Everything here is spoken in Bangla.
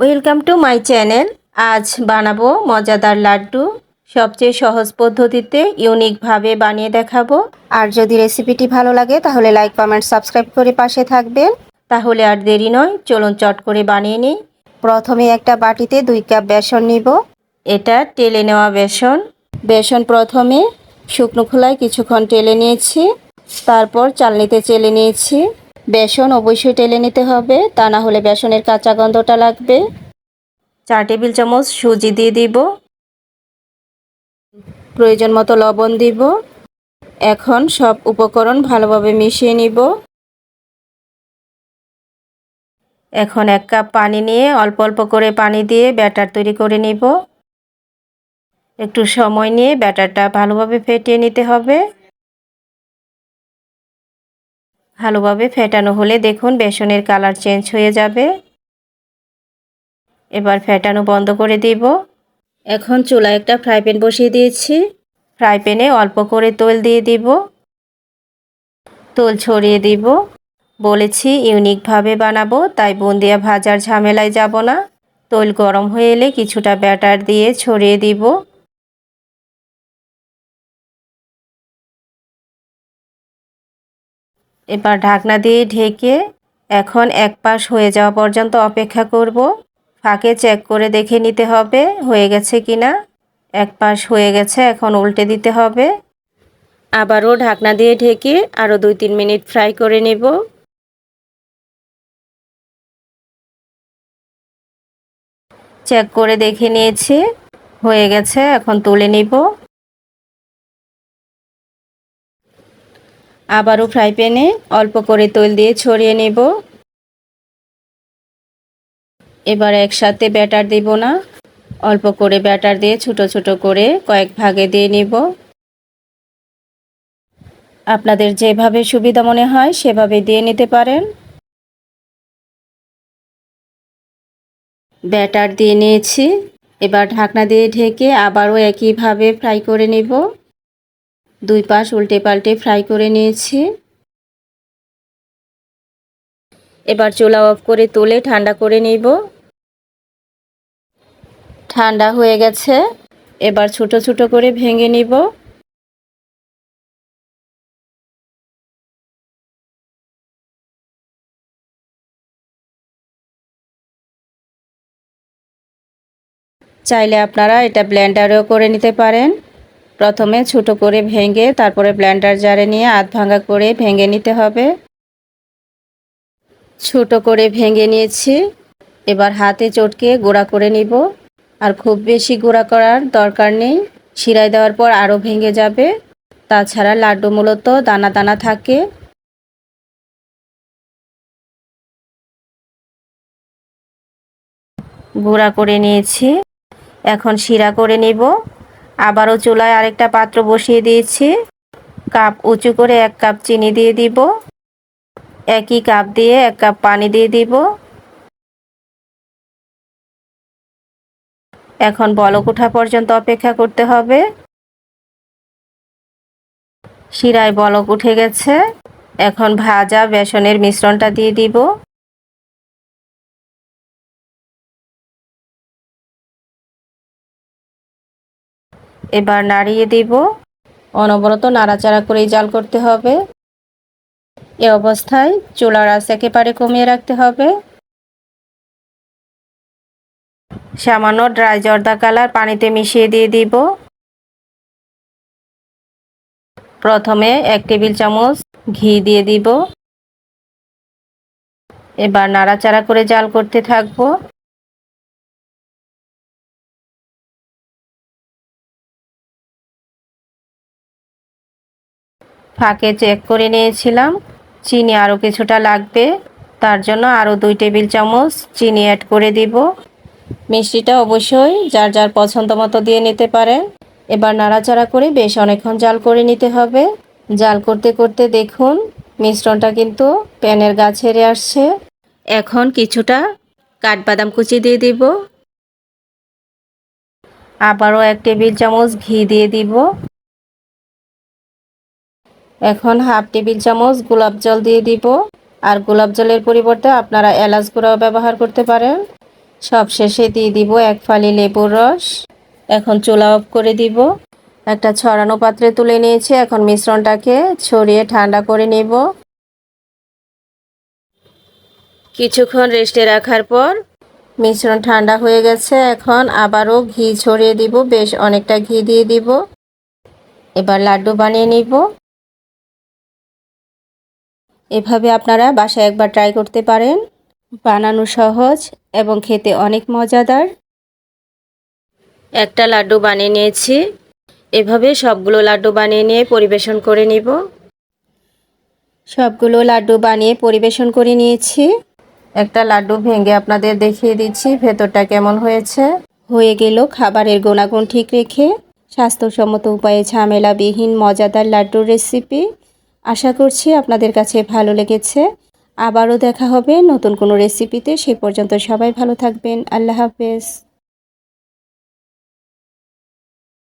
ওয়েলকাম টু মাই চ্যানেল আজ বানাবো মজাদার লাড্ডু। সবচেয়ে সহজ পদ্ধতিতে ইউনিকভাবে বানিয়ে দেখাবো। আর যদি রেসিপিটি ভালো লাগে, তাহলে লাইক কমেন্ট সাবস্ক্রাইব করে পাশে থাকবেন। তাহলে আর দেরি নয়, চলুন চট করে বানিয়ে নিই। প্রথমে একটা বাটিতে দুই কাপ বেসন নিব। এটা টেলে নেওয়া বেসন। বেসন প্রথমে শুকনো খোলায় কিছুক্ষণ টেলে নিয়েছি। তারপর চালনিতে চেলে নিয়েছি। বেসন অবশ্যই টেলে নিতে হবে, তা না হলে বেসনের কাঁচা গন্ধটা লাগবে। চার টেবিল চামচ সুজি দিয়ে দিব। প্রয়োজন মতো লবণ দিব। এখন সব উপকরণ ভালোভাবে মিশিয়ে নিব। এখন এক কাপ পানি নিয়ে অল্প অল্প করে পানি দিয়ে ব্যাটার তৈরি করে নিব। একটু সময় নিয়ে ব্যাটারটা ভালোভাবে ফেটিয়ে নিতে হবে। ভালোভাবে ফেটানো হলে দেখুন বেসনের কালার চেঞ্জ হয়ে যাবে। এবার ফেটানো বন্ধ করে দিব। এখন চুলায় একটা ফ্রাই প্যান বসিয়ে দিয়েছি। ফ্রাই প্যানে অল্প করে তেল দিয়ে দিব। তেল ছড়িয়ে দিব। বলেছি ইউনিকভাবে বানাবো, তাই বুন্দিয়া ভাজার ঝামেলায় যাব না। তেল গরম হয়ে এলে কিছুটা ব্যাটার দিয়ে ছড়িয়ে দিব। এবার ঢাকনা দিয়ে ঢেকে এখন এক পাশ হয়ে যাওয়া পর্যন্ত অপেক্ষা করব। ফাঁকে চেক করে দেখে নিতে হবে, হয়ে গেছে কি না এক পাশ হয়ে গেছে, এখন উল্টে দিতে হবে। আবারও ঢাকনা দিয়ে ঢেকে আরও দুই তিন মিনিট ফ্রাই করে নেব। চেক করে দেখে নিয়েছি, হয়ে গেছে, এখন তুলে নিব। আবারও ফ্রাই প্যানে অল্প করে তেল দিয়ে ছড়িয়ে নেব। এবার একসাথে ব্যাটার দিব না। অল্প করে ব্যাটার দিয়ে ছোট ছোট করে কয়েক ভাগে দিয়ে নিব। আপনাদের যেভাবে সুবিধা মনে হয় সেভাবে দিয়ে নিতে পারেন। ব্যাটার দিয়ে নিয়েছি। এবার ঢাকনা দিয়ে ঢেকে আবারও একইভাবে ফ্রাই করে নিব। দুই পাশ উল্টে পাল্টে ফ্রাই করে নিয়েছি। এবার চুলা অফ করে তুলে ঠান্ডা করে নিব। ঠান্ডা হয়ে গেছে। এবার ছোট ছোট করে ভেঙে নিব। চাইলে আপনারা এটা ব্লেন্ডারেও করে নিতে পারেন। প্রথমে ছোট করে ভেঙে তারপরে ব্ল্যান্ডার জারে নিয়ে আধ ভাঙা করে ভেঙে নিতে হবে। ছোট করে ভেঙে নিয়েছি। এবার হাতে চটকে গোড়া করে নিব। আর খুব বেশি গোড়া করার দরকার নেই। শিরাই দেওয়ার পর আরও ভেঙে যাবে। তাছাড়া লাড্ডু মূলত দানা দানা থাকে। গুঁড়া করে নিয়েছি। এখন শিরা করে নিব। আবারও চুলায় আরেকটা পাত্র বসিয়ে দিয়েছি। কাপ উঁচু করে এক কাপ চিনি দিয়ে দিব। একই কাপ দিয়ে এক কাপ পানি দিয়ে দিব। এখন বলক ওঠা পর্যন্ত অপেক্ষা করতে হবে। শিরায় বলক উঠে গেছে। এখন ভাজা বেসনের মিশ্রণটা দিয়ে দিব। এবার নাড়িয়ে দিব। অনবরত নাড়াচাড়া করেই জাল করতে হবে। এ অবস্থায় চুলার আঁচ একেবারে কমিয়ে রাখতে হবে। সামান্য ড্রাই জর্দা কালার পানিতে মিশিয়ে দিয়ে দিব। প্রথমে এক টেবিল চামচ ঘি দিয়ে দিব। এবার নাড়াচাড়া করে জাল করতে থাকব। ফাঁকে চেক করে নিয়েছিলাম। চিনি আরও কিছুটা লাগবে। তার জন্য আরও দুই টেবিল চামচ চিনি অ্যাড করে দিব। মিষ্টিটা অবশ্যই যার যার পছন্দ মতো দিয়ে নিতে পারেন। এবার নাড়াচাড়া করে বেশ অনেকক্ষণ জাল করে নিতে হবে। জাল করতে করতে দেখুন, মিশ্রণটা কিন্তু প্যানের গা ছেড়ে আসছে। এখন কিছুটা কাঠবাদাম কুচি দিয়ে দিব। আবারও এক টেবিল চামচ ঘি দিয়ে দিব। এখন হাফ টেবিল চামচ গোলাপ জল দিয়ে দিব। আর গোলাপ জলের পরিবর্তে আপনারা এলাচ গুঁড়াও ব্যবহার করতে পারেন। সব শেষে দিয়ে দিব এক ফালি লেবুর রস। এখন চুলা অফ করে দিব। একটা ছড়ানো পাত্রে তুলে নিয়েছি। এখন মিশ্রণটাকে ছড়িয়ে ঠান্ডা করে নেব। কিছুক্ষণ রেস্টে রাখার পর মিশ্রণ ঠান্ডা হয়ে গেছে। এখন আবারও ঘি ছড়িয়ে দিব। বেশ অনেকটা ঘি দিয়ে দিব। এবার লাড্ডু বানিয়ে নিব। এভাবে আপনারা বাসায় একবার ট্রাই করতে পারেন। বানানো সহজ এবং খেতে অনেক মজাদার। একটা লাড্ডু বানিয়ে নিয়েছি। এভাবে সবগুলো লাড্ডু বানিয়ে নিয়ে পরিবেশন করে নিব। সবগুলো লাড্ডু বানিয়ে পরিবেশন করে নিয়েছি। একটা লাড্ডু ভেঙে আপনাদের দেখিয়ে দিচ্ছি, ভেতরটা কেমন হয়েছে। হয়ে গেল খাবারের গুণাগুণ ঠিক রেখে স্বাস্থ্যসম্মত উপায়ে ঝামেলাবিহীন মজাদার লাড্ডুর রেসিপি আশা করছি আপনাদের কাছে ভালো লেগেছে। আবারও দেখা হবে নতুন কোনো রেসিপিতে সেই পর্যন্ত সবাই ভালো থাকবেন। আল্লাহ হাফেজ।